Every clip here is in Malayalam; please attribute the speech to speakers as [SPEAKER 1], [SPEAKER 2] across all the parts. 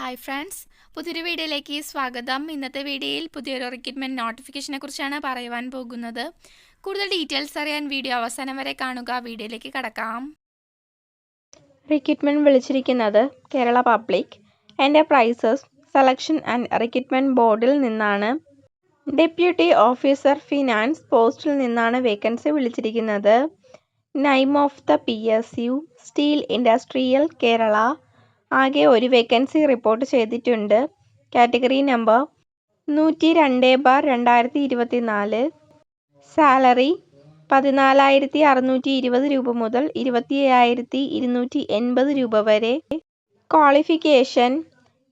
[SPEAKER 1] ഹായ് ഫ്രണ്ട്സ് പുതിയൊരു വീഡിയോയിലേക്ക് സ്വാഗതം. ഇന്നത്തെ വീഡിയോയിൽ പുതിയൊരു റിക്രൂട്ട്മെന്റ് നോട്ടിഫിക്കേഷനെ കുറിച്ചാണ് പറയുവാൻ പോകുന്നത്. കൂടുതൽ ഡീറ്റെയിൽസ് അറിയാൻ വീഡിയോ അവസാനം വരെ കാണുക. വീഡിയോയിലേക്ക് കടക്കാം.
[SPEAKER 2] റിക്രൂട്ട്മെന്റ് വിളിച്ചിരിക്കുന്നത് Kerala public enterprises selection and recruitment ബോർഡിൽ നിന്നാണ്. ഡെപ്യൂട്ടി ഓഫീസർ ഫിനാൻസ് പോസ്റ്റിൽ നിന്നാണ് വേക്കൻസി വിളിച്ചിരിക്കുന്നത്. Name of the P S U steel industrial Kerala ആകെ ഒരു വേക്കൻസി റിപ്പോർട്ട് ചെയ്തിട്ടുണ്ട്. കാറ്റഗറി നമ്പർ നൂറ്റി രണ്ട് ബാർ രണ്ടായിരത്തി ഇരുപത്തി നാല് സാലറി പതിനാലായിരത്തി അറുന്നൂറ്റി ഇരുപത് രൂപ മുതൽ ഇരുപത്തി അയ്യായിരത്തി ഇരുന്നൂറ്റി എൺപത് രൂപ വരെ. Qualification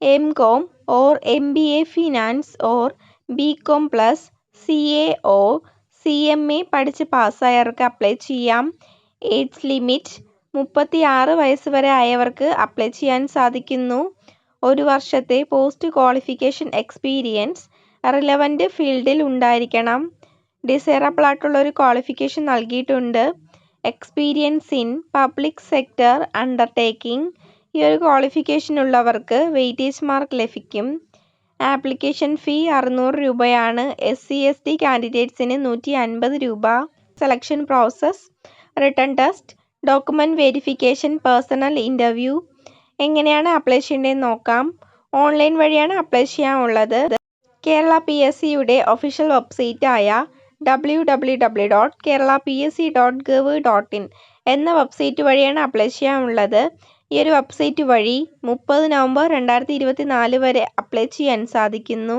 [SPEAKER 2] M Com or M B A finance or B Com plus C A or C M A പഠിച്ച് പാസ്സായവർക്ക് അപ്ലൈ ചെയ്യാം. ഏജ് ലിമിറ്റ് മുപ്പത്തി ആറ് വയസ്സ് വരെ ആയവർക്ക് അപ്ലൈ ചെയ്യാൻ സാധിക്കുന്നു. ഒരു വർഷത്തെ പോസ്റ്റ് ക്വാളിഫിക്കേഷൻ എക്സ്പീരിയൻസ് റിലവന്റ് ഫീൽഡിൽ ഉണ്ടായിരിക്കണം. ഡിസൈറബിൾ ആയിട്ടുള്ള ഒരു ക്വാളിഫിക്കേഷൻ നൽകിയിട്ടുണ്ട്. Experience in public sector undertaking ഈ ഒരു ക്വാളിഫിക്കേഷൻ ഉള്ളവർക്ക് വെയിറ്റേജ് മാർക്ക് ലഭിക്കും. ആപ്ലിക്കേഷൻ ഫീ അറുന്നൂറ് രൂപയാണ്. എസ് സി എസ് ടി കാൻഡിഡേറ്റ്സിന് നൂറ്റി അൻപത് രൂപ. Selection process written test document verification personal interview എങ്ങനെയാണ് അപ്ലൈ ചെയ്യേണ്ടതെന്ന് നോക്കാം. ഓൺലൈൻ വഴിയാണ് അപ്ലൈ ചെയ്യാനുള്ളത്. കേരള പി എസ് സിയുടെ official വെബ്സൈറ്റായ W W W dot Kerala P S C dot gov dot in എന്ന വെബ്സൈറ്റ് വഴിയാണ് അപ്ലൈ ചെയ്യാനുള്ളത്. ഈ ഒരു വെബ്സൈറ്റ് വഴി മുപ്പത് നവംബർ രണ്ടായിരത്തി ഇരുപത്തി നാല് വരെ അപ്ലൈ ചെയ്യാൻ സാധിക്കുന്നു.